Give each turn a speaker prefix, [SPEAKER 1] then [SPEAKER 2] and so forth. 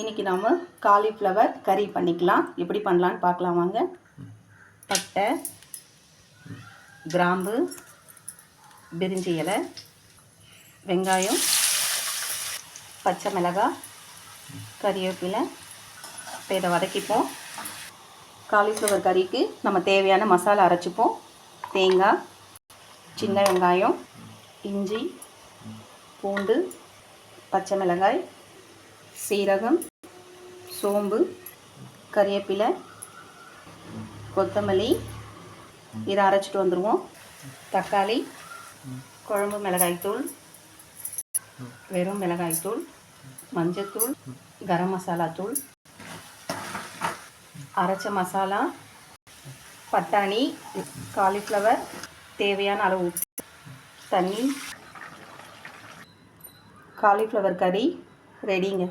[SPEAKER 1] இன்றைக்கி நாம் காலிஃப்ளவர் கறி பண்ணிக்கலாம். எப்படி பண்ணலான்னு பார்க்கலாம் வாங்க. பட்டை கிராம்பு பிரிஞ்சி இலை வெங்காயம் பச்சை மிளகாய் கறிவேப்பிலை. இப்போ இதை வதக்கிப்போம். காலிஃப்ளவர் கறிக்கு நம்ம தேவையான மசாலா அரைச்சிப்போம். தேங்காய் சின்ன வெங்காயம் இஞ்சி பூண்டு பச்சை மிளகாய் சீரகம் சோம்பு கறிவேப்பிலை கொத்தமல்லி. இதை அரைச்சிட்டு வந்துடுவோம் தக்காளி குழம்பு மிளகாய்த்தூள் வெறும் மிளகாய்த்தூள் மஞ்சத்தூள் கரம் மசாலா தூள். அரைச்ச மசாலா பட்டாணி காலிஃப்ளவர் தேவையான அளவு உப்பு தண்ணி காலிஃப்ளவர் கறி ரெடிங்க.